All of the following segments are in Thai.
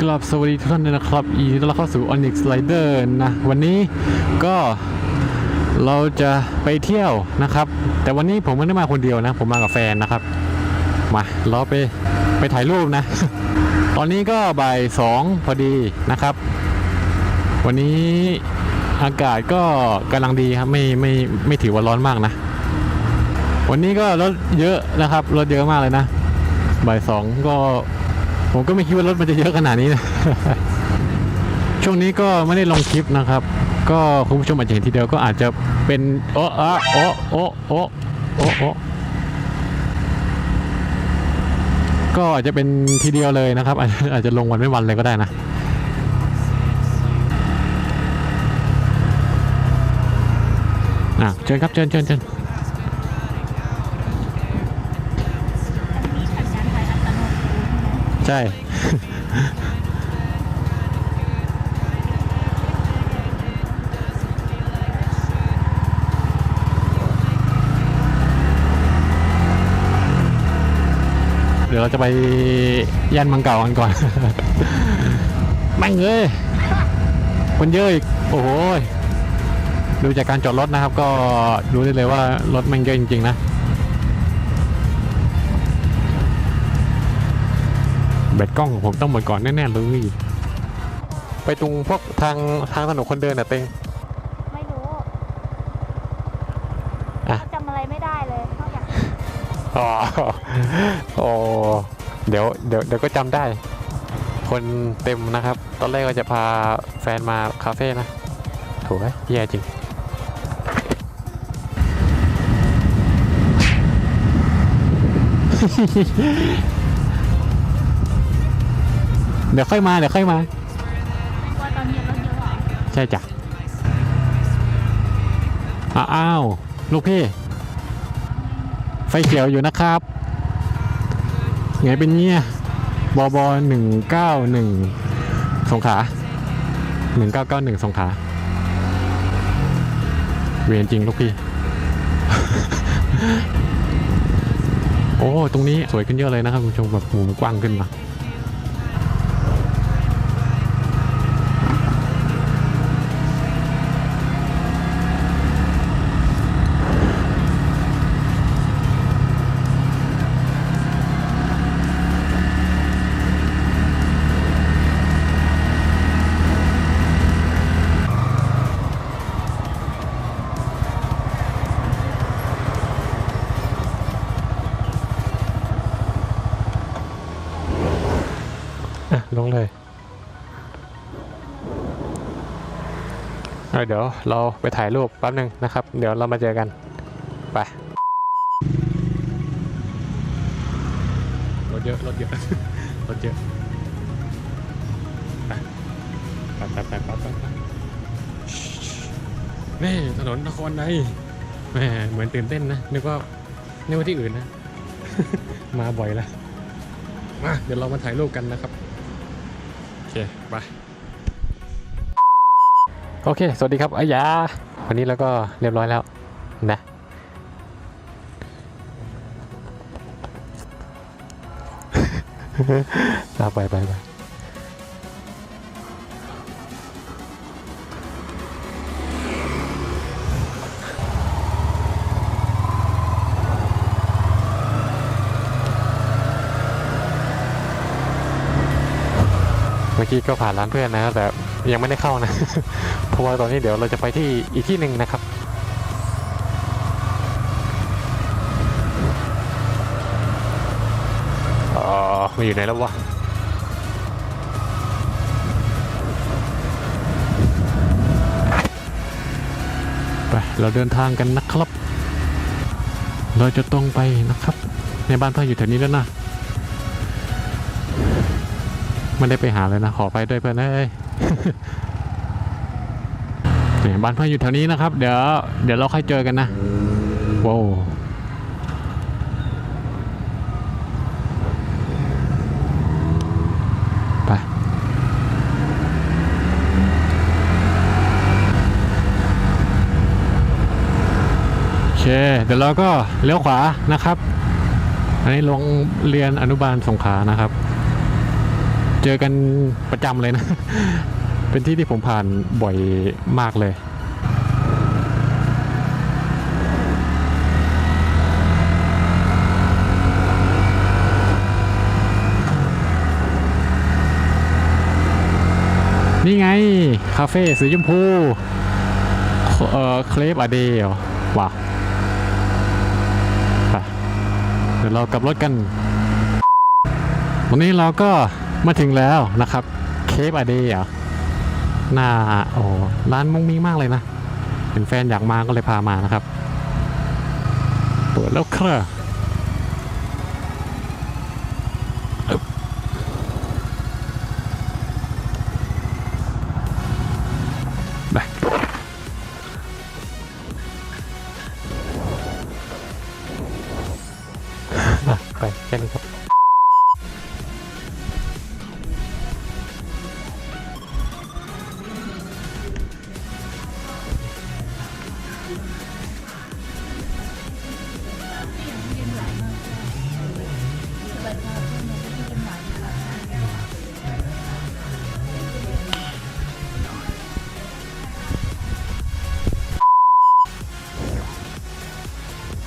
กลับสวัสดีทุกท่านด้วยนะครับอีต้อนรับเข้าสู่ Onyx Rider นะ วันนี้ก็เราจะไปเที่ยวนะครับ แต่วันนี้ผมไม่ได้มาคนเดียวนะ ผมมากับแฟนนะครับ มาเราไปไปถ่ายรูปนะ ตอนนี้ก็บ่ายสองพอดีนะครับ วันนี้อากาศก็กำลังดีครับไม่ไม่ไม่ถือว่าร้อนมากนะ วันนี้ก็รถเยอะนะครับรถเยอะมากเลยนะบ่ายสองก็ ผมก็ไม่คิดว่ารถมันจะเยอะขนาดนี้นะ ช่วงนี้ก็ไม่ได้ลงคลิปนะครับ ก็คุณผู้ชมอาจจะเห็นทีเดียวก็อาจจะเป็นโอ้อะโอ้โอ้โอ้โอ้โอ้ก็อาจจะเป็นทีเดียวเลยนะครับ อาจจะลงวันไม่วันเลยก็ได้นะอะเชิญครับเชิญเชิญเชิญ ใช่ เดี๋ยวเราจะไปย่านมังเก่ากันก่อนแม่งเอ้ยคนเยอะอีก โอ้โหดูจากการจอดรถนะครับ ก็ดูได้เลยว่ารถแม่งเยอะจริง ๆ นะ บตกล้องของผมต้องหมดก่อนแน่ๆเลย ไปตรงพวกทางทางถนนคนเดินน่ะเต็ง ไม่รู้อะเขาจำอะไรไม่ได้เลยนอกจากอ๋อโอ้เดี๋ยวเดี๋ยวเดี๋ยวก็จำได้ คนเต็มนะครับ ตอนแรกก็จะพาแฟนมาคาเฟ่นะโถูกไหมแย่จริง เดี๋ยวค่อยมาเดี๋ยวค่อยมาว่าตอนเย็นรถเยอะเหรอใช่จ้ะอ้าวลูกพี่ ไฟเขียวอยู่นะครับไงเป็นเงี้ยบอบอหนึ่งเก้าหนึ่งสงขาหนึ่งเก้าเก้าหนึ่งสงขาเวียนจริงลูกพี่ โอ้ ตรงนี้สวยขึ้นเยอะเลยนะครับคุณผู้ชมแบบมุมกว้างขึ้นนะ ลงเลยเเดี๋ยวเราไปถ่ายรูปแป๊บหนึ่งนะครับ เดี๋ยวเรามาเจอกัน ไป รถเยอะ รถเยอะ รถเยอะไปไปไปไปไปไปนี่ถนนนครในแหมเหมือนตื่นเต้นนะ นึกว่า นึกว่าที่อื่นนะ มาบ่อยแล้ว มา เดี๋ยวเรามาถ่ายรูปกันนะครับ เคไปโอเค สวัสดีครับอายา วันนี้เราก็เรียบร้อยแล้วนะเอาไปไปไป กี้ก็ผ่านร้านเพื่อนนะแต่ยังไม่ได้เข้านะ เพราะว่าตอนนี้เดี๋ยวเราจะไปที่อีกที่หนึ่งนะครับอ๋อมาอยู่ไหนแล้ววะไปเราเดินทางกันนะครับ เราจะตรงไปนะครับ ในบ้านพักอยู่แถวนี้แล้วนะ ไม่ได้ไปหาเลยนะ ขอไปด้วยเพื่อนเอ้ยเนี่ยบ้านเพักอนอยู่แถวนี้นะครับ เดี๋ยวเดี๋ยวเราค่อยเจอกันนะว้าวไปโอเคเดี๋ยวเราก็เลี้ยวขวานะครับ อันนี้โรงเรียนอนุบาลสงขานะครับ เจอกันประจำเลยนะ เป็นที่ที่ผมผ่านบ่อยมากเลยนี่ไง คาเฟ่สีชมพู เอ่อ เคลฟอเดย์เหรอว้าวไปเดี๋ยวเรากลับรถกัน วันนี้เราก็ มาถึงแล้วนะครับเคฟอเดย์เหรอหน้าโอ้ร้านมุ้งมิ้งมากเลยนะ เป็นแฟนอยากมาก็เลยพามานะครับเปิดแล้วครับ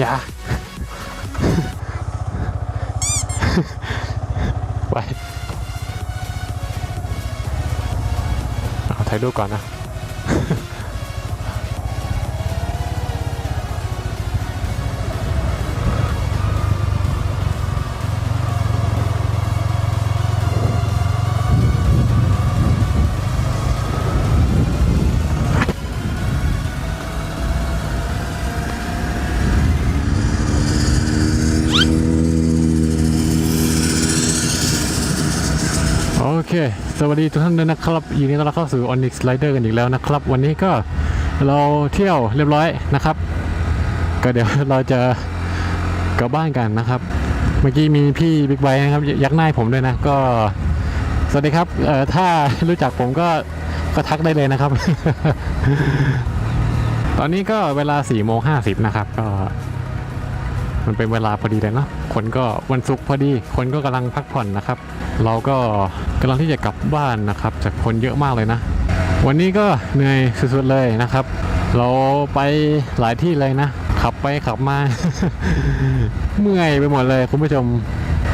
อย่าไปเอาถ่ายรูปก่อนนะ เค สวัสดีทุกท่านด้วยนะครับยินดีต้อนรับเข้าสู่ Onyx Rider กันอีกแล้วนะครับ วันนี้ก็เราเที่ยวเรียบร้อยนะครับ ก็เดี๋ยวเราจะกลับบ้านกันนะครับ เมื่อกี้มีพี่บิ๊กไบค์นะครับ ยักหน้าผมด้วยนะ ก็ สวัสดีครับเอ่อถ้ารู้จักผมก็ก็ทักได้เลยนะครับ ตอนนี้ก็เวลา4โมง50นะครับ ก็ มันเป็นเวลาพอดีเลยเนาะคนก็วันศุกร์พอดี คนก็กำลังพักผ่อนนะครับ เราก็กำลังที่จะกลับบ้านนะครับ จากคนเยอะมากเลยนะ วันนี้ก็เหนื่อยสุดๆเลยนะครับ เราไปหลายที่เลยนะ ขับไปขับมา เมื่อยไปหมดเลยคุณผู้ชม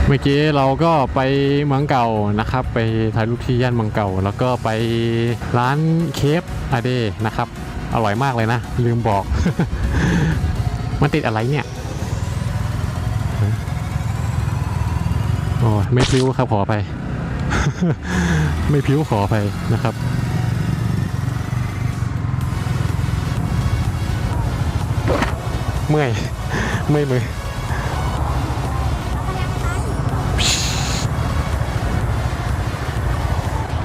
เมื่อกี้เราก็ไปเมืองเก่านะครับ ไปถ่ายรูปที่ย่านเมืองเก่า แล้วก็ไปร้านเคฟอาเดนะครับ อร่อยมากเลยนะ ลืมบอก มันติดอะไรเนี่ย โอ้ย ไม่พิ้วครับขอไป ไม่พิ้วขอไปนะครับเมื่อยเมื่อยมือ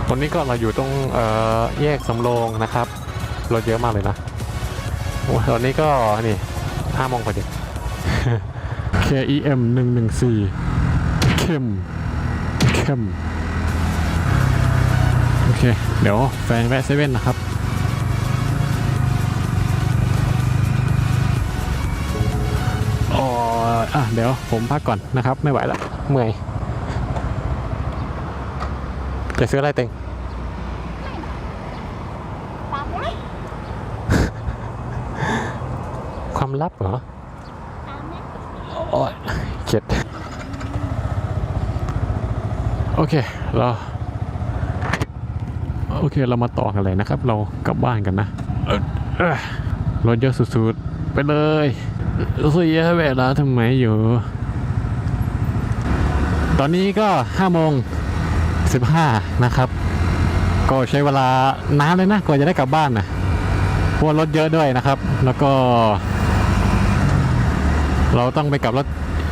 ตอนนี้ก็เราอยู่ตรงแยกสำโรงนะครับรถเยอะมากเลยนะตอนนี้ก็นี่ห้าโมงพอดี KEM 1 1 4เข้ม เข้มโอเค เดี๋ยวแฟนแวะเซเว่นนะครับอ๋ออะเดี๋ยวผมพักก่อนนะครับ ไม่ไหวละเมื่อยจะซื้ออะไรเต็งตามไหมความลับเหรอตามไหมโอ้ยเข็ด โอเคเราโอเคเรามาต่อกันเลยนะครับ เรากลับบ้านกันนะเอ่อเอ่อรถเยอะสุดๆ ไปเลยเสียเวลาทำไมอยู่ ตอนนี้ก็5โมง15 นะครับ ก็ใช้เวลานานเลยนะ กว่าจะได้กลับบ้านนะเพราะว่ารถเยอะด้วยนะครับ แล้วก็ เราต้องไปกลับรถ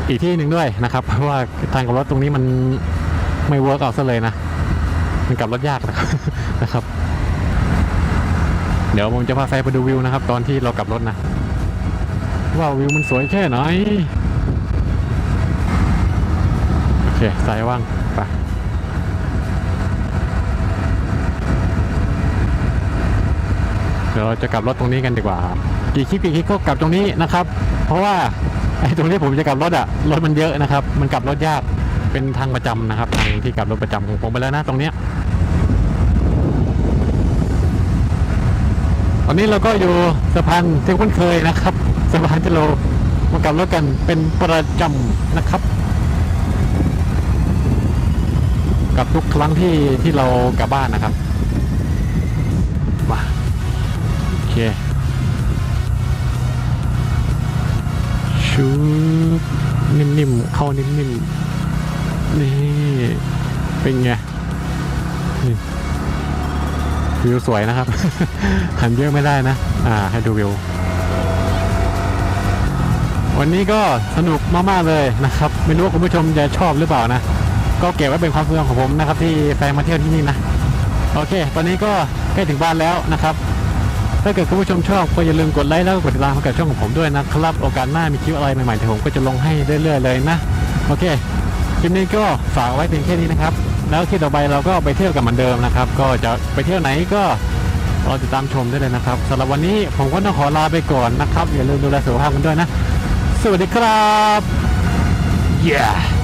อีกที่หนึ่งด้วยนะครับ เพราะว่าทางกลับรถตรงนี้มัน ไม่เวิร์กเอาซะเลยนะ มันกลับรถยากนะครับนะครับ เดี๋ยวผมจะพาแฟไปดูวิวนะครับ ตอนที่เรากลับรถนะ ว่าวิวมันสวยแค่ไหน โอเคสายว่างไปเดี๋ยวเราจะกลับรถตรงนี้กันดีกว่าครับกี่คลิปกี่คลิปก็กลับตรงนี้นะครับ เพราะว่าไอ้ตรงที่ผมจะกลับรถอะรถมันเยอะนะครับ มันกลับรถยาก เป็นทางประจำนะครับ ทางที่กลับรถประจำของผมไปแล้วนะตรงเนี้ยตอนนี้เราก็อยู่สะพานที่คุ้นเคยนะครับสะพานที่เรามากลับรถกันเป็นประจำนะครับกับทุกครั้งที่ที่เรากลับบ้านนะครับมาโอเคชูนิ่มๆเข้านิ่มๆ นี่ เป็นไงนี่วิวสวยนะครับหันเยอะไม่ได้นะ อ่า ให้ดูวิว วันนี้ก็สนุกมากๆเลยนะครับ ไม่รู้ว่าคุณผู้ชมจะชอบหรือเปล่านะ ก็เก็บไว้เป็นความทรงจำของผมนะครับ ที่แฟนมาเที่ยวที่นี่นะ โอเค ตอนนี้ก็ใกล้ถึงบ้านแล้วนะครับ ถ้าเกิดคุณผู้ชมชอบก็อย่าลืมกดไลค์แล้วก็กดติดตามให้กับช่องของผมด้วยนะครับ โอกาสหน้ามีคลิปอะไรใหม่ๆที่ผมก็จะลงให้เรื่อยๆเลยนะ โอเค คลิปนี้ก็ฝากไว้เพียงแค่นี้นะครับ แล้วคลิปต่อไปเราก็ไปเที่ยวกับเหมือนเดิมนะครับ ก็จะไปเที่ยวไหนก็รอติดตามชมได้เลยนะครับสำหรับวันนี้ผมก็ต้องขอลาไปก่อนนะครับอย่าลืมดูแลสุขภาพกันด้วยนะ สวัสดีครับ yeah